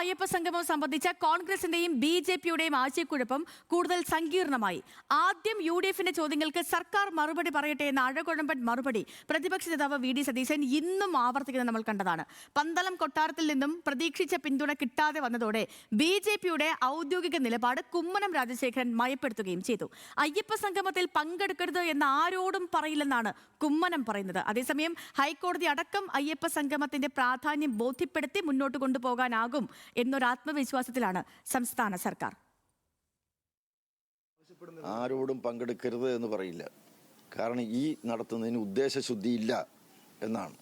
അയ്യപ്പ സംഗമം സംബന്ധിച്ച കോൺഗ്രസിന്റെയും ബി ജെ പിയുടെയും ആശയക്കുഴപ്പം കൂടുതൽ സങ്കീർണമായി. ആദ്യം യു ഡി എഫിന്റെ ചോദ്യങ്ങൾക്ക് സർക്കാർ മറുപടി പറയട്ടെ എന്ന അഴകുഴമ്പൻ മറുപടി പ്രതിപക്ഷ നേതാവ് വി ഡി സതീശൻ ഇന്നും ആവർത്തിക്കുന്നത് നമ്മൾ കണ്ടതാണ്. പന്തളം കൊട്ടാരത്തിൽ നിന്നും പ്രതീക്ഷിച്ച പിന്തുണ കിട്ടാതെ വന്നതോടെ ബി ജെ പിയുടെ ഔദ്യോഗിക നിലപാട് കുമ്മനം രാജശേഖരൻ മയപ്പെടുത്തുകയും ചെയ്തു. അയ്യപ്പ സംഗമത്തിൽ പങ്കെടുക്കരുത് എന്ന് ആരോടും പറയില്ലെന്നാണ് കുമ്മനം പറയുന്നത്. അതേസമയം ഹൈക്കോടതി അടക്കം അയ്യപ്പ സംഗമത്തിന്റെ പ്രാധാന്യം ബോധ്യപ്പെടുത്തി മുന്നോട്ട് കൊണ്ടുപോകാനാകും എന്നൊരു ആത്മവിശ്വാസത്തിലാണ് സംസ്ഥാന സർക്കാർ. ആരോടും പങ്കെടുക്കരുത് എന്ന് പറയില്ല. കാരണം ഈ നടത്തുന്നതിന് ഉദ്ദേശശുദ്ധിയില്ല എന്നാണ്.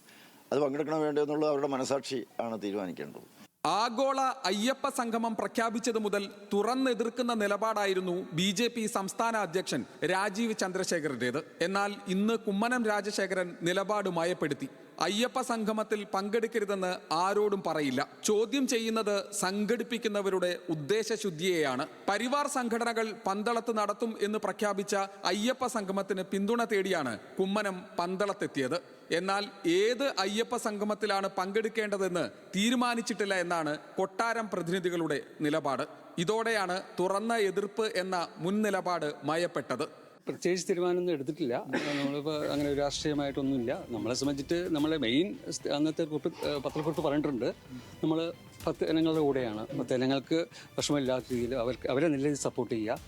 അത് പങ്കെടുക്കണം വേണ്ടോ എന്നുള്ളത് അവരുടെ മനസാക്ഷി ആണ് തീരുമാനിക്കേണ്ടത്. ആഗോള അയ്യപ്പ സംഗമം പ്രഖ്യാപിച്ചത് മുതൽ തുറന്നെതിർക്കുന്ന നിലപാടായിരുന്നു ബി ജെ പി സംസ്ഥാന അധ്യക്ഷൻ രാജീവ് ചന്ദ്രശേഖരന്റേത് എന്നാൽ ഇന്ന് കുമ്മനം രാജശേഖരൻ നിലപാട് മയപ്പെടുത്തി. അയ്യപ്പ സംഗമത്തിൽ പങ്കെടുക്കരുതെന്ന് ആരോടും പറയില്ല. ചോദ്യം ചെയ്യുന്നത് സംഘടിപ്പിക്കുന്നവരുടെ ഉദ്ദേശശുദ്ധിയെയാണ്. പരിവാർ സംഘടനകൾ പന്തളത്ത് നടത്തും എന്ന് പ്രഖ്യാപിച്ച അയ്യപ്പ സംഗമത്തിന് പിന്തുണ തേടിയാണ് കുമ്മനം പന്തളത്തെത്തിയത്. എന്നാൽ ഏത് അയ്യപ്പ സംഗമത്തിലാണ് പങ്കെടുക്കേണ്ടതെന്ന് തീരുമാനിച്ചിട്ടില്ല എന്നാണ് കൊട്ടാരം പ്രതിനിധികളുടെ നിലപാട്. ഇതോടെയാണ് തുറന്ന എതിർപ്പ് എന്ന മുൻ മയപ്പെട്ടത്. പ്രത്യേകിച്ച് തീരുമാനമൊന്നും എടുത്തിട്ടില്ല. നമ്മളിപ്പോൾ അങ്ങനെ ഒരു രാഷ്ട്രീയമായിട്ടൊന്നുമില്ല. നമ്മളെ സംബന്ധിച്ചിട്ട് നമ്മളെ മെയിൻ അന്നത്തെ കുറിപ്പ് പത്രക്കുറിപ്പ് പറഞ്ഞിട്ടുണ്ട്. നമ്മൾ പത്ത് ജനങ്ങളുടെ കൂടെയാണ്. പത്ത് ജനങ്ങൾക്ക് വിഷമമില്ലാത്ത രീതിയിൽ അവർക്ക് അവരെ നല്ല രീതിയിൽ സപ്പോർട്ട് ചെയ്യുക.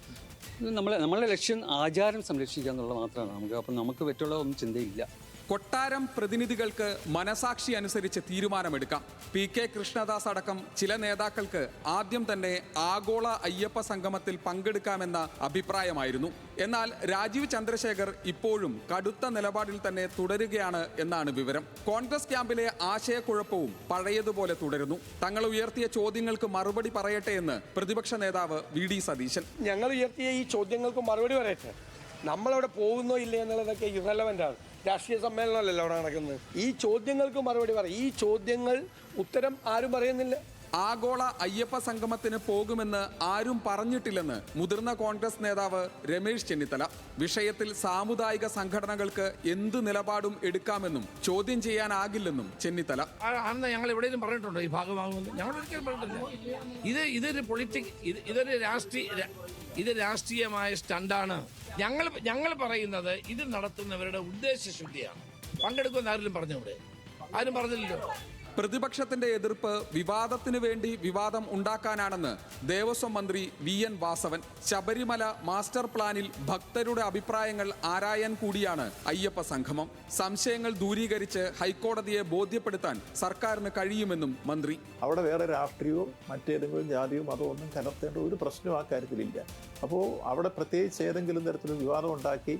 നമ്മളെ നമ്മളുടെ ലക്ഷ്യം ആചാരം സംരക്ഷിക്കുക എന്നുള്ളത് മാത്രമാണ്. നമുക്ക് അപ്പം നമുക്ക് പറ്റുള്ള ഒന്നും ചിന്തയില്ല. കൊട്ടാരം പ്രതിനിധികൾക്ക് മനസാക്ഷി അനുസരിച്ച് തീരുമാനമെടുക്കാം. പി കെ കൃഷ്ണദാസ് അടക്കം ചില നേതാക്കൾക്ക് ആദ്യം തന്നെ ആഗോള അയ്യപ്പ സംഗമത്തിൽ പങ്കെടുക്കാമെന്ന അഭിപ്രായമായിരുന്നു. എന്നാൽ രാജീവ് ചന്ദ്രശേഖർ ഇപ്പോഴും കടുത്ത നിലപാടിൽ തന്നെ തുടരുകയാണ് എന്നാണ് വിവരം. കോൺഗ്രസ് ക്യാമ്പിലെ ആശയക്കുഴപ്പവും പഴയതുപോലെ തുടരുന്നു. തങ്ങൾ ഉയർത്തിയ ചോദ്യങ്ങൾക്ക് മറുപടി പറയട്ടെ എന്ന് പ്രതിപക്ഷ നേതാവ് വി ഡി സതീശൻ. ഞങ്ങൾ ഉയർത്തിയ ഈ ചോദ്യങ്ങൾക്ക് മറുപടി പറയട്ടെ? നമ്മളവിടെ പോകുന്നോ ഇല്ലേ എന്നുള്ളതൊക്കെ ഇറലവന്റ് ആണ്. രാഷ്ട്രീയ സമ്മേളനമല്ലല്ലോ അവിടെ നടക്കുന്നത്. ഈ ചോദ്യങ്ങൾക്ക് മറുപടി പറയും ഈ ചോദ്യങ്ങൾ ഉത്തരം ആരും പറയുന്നില്ല. ആഗോള അയ്യപ്പ സംഗമത്തിന് പോകുമെന്ന് ആരും പറഞ്ഞിട്ടില്ലെന്ന് മുതിർന്ന കോൺഗ്രസ് നേതാവ് രമേശ് ചെന്നിത്തല. വിഷയത്തിൽ സാമുദായിക സംഘടനകൾക്ക് എന്ത് നിലപാടും എടുക്കാമെന്നും ചോദ്യം ചെയ്യാനാകില്ലെന്നും ചെന്നിത്തല. അന്ന് ഞങ്ങൾ എവിടെയെങ്കിലും പറഞ്ഞിട്ടുണ്ടോ ഈ ഭാഗമാകുമെന്ന്? ഞങ്ങൾ ഒരിക്കലും പറഞ്ഞിട്ടില്ല. ഇത് ഇതൊരു പൊളിറ്റിക് ഇത് ഇതൊരു രാഷ്ട്രീയ ഇത് രാഷ്ട്രീയമായ സ്റ്റണ്ടാണ് ഞങ്ങൾ ഞങ്ങൾ പറയുന്നത് ഇത് നടത്തുന്നവരുടെ ഉദ്ദേശശുദ്ധിയാണ്. പങ്കെടുക്കുമെന്ന് ആരെങ്കിലും പറഞ്ഞൂടെ ആരും പറഞ്ഞില്ലല്ലോ? പ്രതിപക്ഷത്തിന്റെ എതിർപ്പ് വിവാദത്തിന് വേണ്ടി വിവാദം ഉണ്ടാക്കാനാണെന്ന് ദേവസ്വം മന്ത്രി V N Vasavan Sabarimala master പ്ലാനിൽ ഭക്തരുടെ അഭിപ്രായങ്ങൾ ആരായാൻ കൂടിയാണ് അയ്യപ്പ സംഗമം. സംശയങ്ങൾ ദൂരീകരിച്ച് ഹൈക്കോടതിയെ ബോധ്യപ്പെടുത്താൻ സർക്കാരിന് കഴിയുമെന്നും മന്ത്രി. അവിടെ വേറെ രാഷ്ട്രീയവും മറ്റേതെങ്കിലും ജാതിയോ മതമോ ഒന്നും കലർത്തേണ്ട ഒരു പ്രശ്നവും ആ കാര്യത്തിലില്ല. അപ്പോൾ അവിടെ പ്രത്യേകിച്ച് ഏതെങ്കിലും തരത്തിലുള്ള വിവാദം ഉണ്ടാക്കി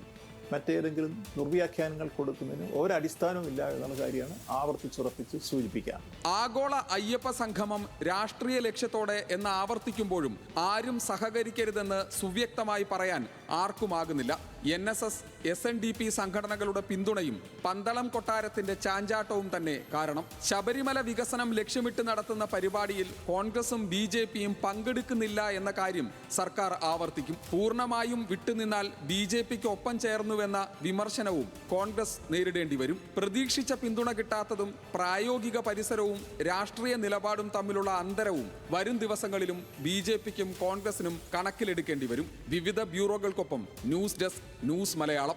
മറ്റേതെങ്കിലും നിർവ്യാഖ്യാനങ്ങൾ കൊടുക്കുന്നതിന് ഒരടിസ്ഥാനവും ഇല്ല എന്നുള്ള കാര്യമാണ് ആവർത്തിച്ചുറപ്പിച്ച് സൂചിപ്പിക്കുക. ആഗോള അയ്യപ്പ സംഗമം രാഷ്ട്രീയ ലക്ഷ്യത്തോടെ എന്ന് ആവർത്തിക്കുമ്പോഴും ആരും സഹകരിക്കരുതെന്ന് സുവ്യക്തമായി പറയാൻ ആർക്കുമാകുന്നില്ല. N S S S N D P സംഘടനകളുടെ പിന്തുണയും പന്തളം കൊട്ടാരത്തിന്റെ ചാഞ്ചാട്ടവും തന്നെ കാരണം ശബരിമല വികസനം ലക്ഷ്യമിട്ട് നടത്തുന്ന പരിപാടിയിൽ കോൺഗ്രസും ബി ജെ പിയും പങ്കെടുക്കുന്നില്ല എന്ന കാര്യം സർക്കാർ ആവർത്തിക്കും. പൂർണമായും വിട്ടുനിന്നാൽ ബി ജെ പിക്ക് ഒപ്പം ചേർന്നുവെന്ന വിമർശനവും കോൺഗ്രസ് നേരിടേണ്ടി വരും. പ്രതീക്ഷിച്ച പിന്തുണ കിട്ടാത്തതും പ്രായോഗിക പരിസരവും രാഷ്ട്രീയ നിലപാടും തമ്മിലുള്ള അന്തരവും വരും ദിവസങ്ങളിലും ബി ജെ പിക്കും കോൺഗ്രസിനും കണക്കിലെടുക്കേണ്ടി വരും. വിവിധ ബ്യൂറോകൾക്കൊപ്പം ന്യൂസ് ഡെസ്ക് ന്യൂസ് മലയാളം.